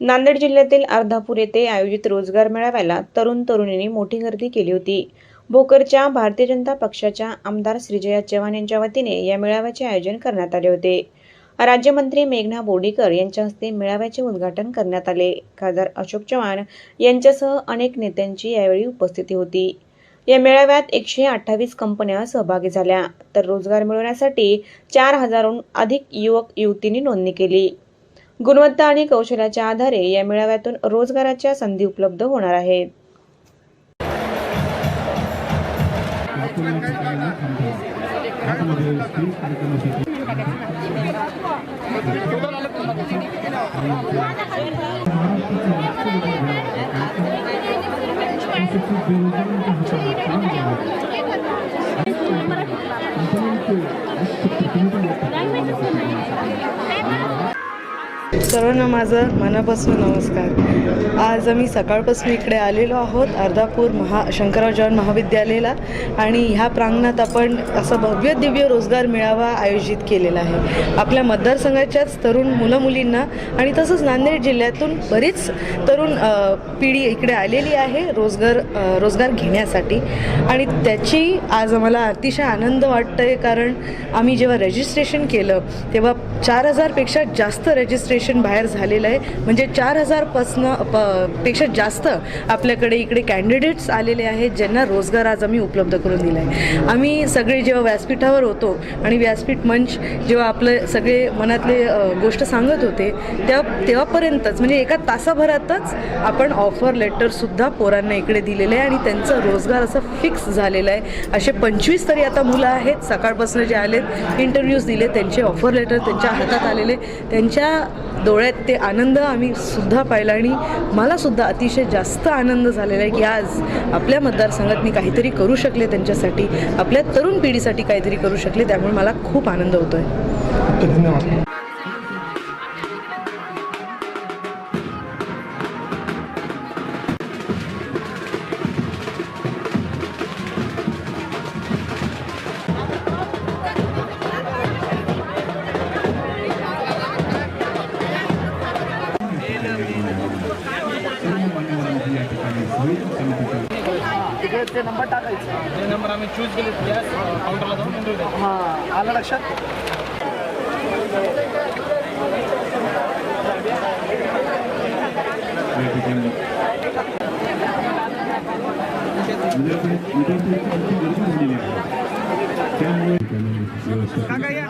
नांदेड जिल्ह्यातील अर्धापूर येथे आयोजित रोजगार मेळाव्याला तरुण तरुणींनी मोठी गर्दी केली होती. भोकरच्या भारतीय जनता पक्षाच्या आमदार श्रीजया चव्हाण यांच्या वतीने या मेळाव्याचे आयोजन करण्यात आले होते. राज्यमंत्री मेघना बोर्डीकर यांच्या हस्ते मेळाव्याचे उद्घाटन करण्यात आले. खासदार अशोक चव्हाण यांच्यासह अनेक नेत्यांची यावेळी उपस्थिती होती. या मेळाव्यात एकशे अठ्ठावीस कंपन्या सहभागी झाल्या. तर रोजगार मिळवण्यासाठी चार हजारहून अधिक युवक युवतींनी नोंदणी केली. गुणवत्ता आणि कौशल्याच्या आधारे या मेळाव्यातून रोजगाराच्या संधी उपलब्ध होणार आहेत. सर्वांना माझं मनापासून नमस्कार. आज आम्ही सकाळपासून इकडे आलेलो आहोत अर्धापूर महा शंकरराव चव्हाण महाविद्यालयाला आणि ह्या प्रांगणात आपण असं भव्य दिव्य रोजगार मेळावा आयोजित केलेला आहे. आपल्या मतदारसंघाच्याच तरुण मुलं मुलींना आणि तसंच नांदेड जिल्ह्यातून बरीच तरुण पिढी इकडे आलेली आहे रोजगार रोजगार घेण्यासाठी. आणि त्याची आज आम्हाला अतिशय आनंद वाटतं आहे कारण आम्ही जेव्हा रजिस्ट्रेशन केलं तेव्हा चार हजारपेक्षा जास्त रजिस्ट्रेशन बाहेर झालेलं आहे. म्हणजे चार हजारपासनं प पेक्षा जास्त आपल्याकडे इकडे कॅन्डिडेट्स आलेले आहेत ज्यांना रोजगार आज आम्ही उपलब्ध करून दिला आहे आम्ही सगळे जेव्हा व्यासपीठावर होतो आणि व्यासपीठ मंच जेव्हा आपले सगळे मनातले गोष्ट सांगत होते त्या तेव्हापर्यंतच म्हणजे एका तासाभरातच आपण ऑफर लेटरसुद्धा पोरांना इकडे दिलेले आहे आणि त्यांचं रोजगार असं फिक्स झालेलं आहे. असे पंचवीस तरी आता मुलं आहेत सकाळपासून जे आलेत इंटरव्ह्यूज दिले त्यांचे ऑफर लेटर त्यांच्या हातात आलेले त्यांच्या डोळ्यात ते आनंद आम्ही सुद्धा पाहिला आणि मला सुद्धा अतिशय जास्त आनंद झालेला आहे की आज आपल्या मतदारसंघात मी काहीतरी करू शकले त्यांच्यासाठी आपल्या तरुण पिढीसाठी काहीतरी करू शकले त्यामुळे मला खूप आनंद होतो आहे तिकडे ते नंबर टाकायचे ते नंबर आम्ही चूज केले काउंटरला जाऊन नोंदवू द्या हां आलं लक्षात काका या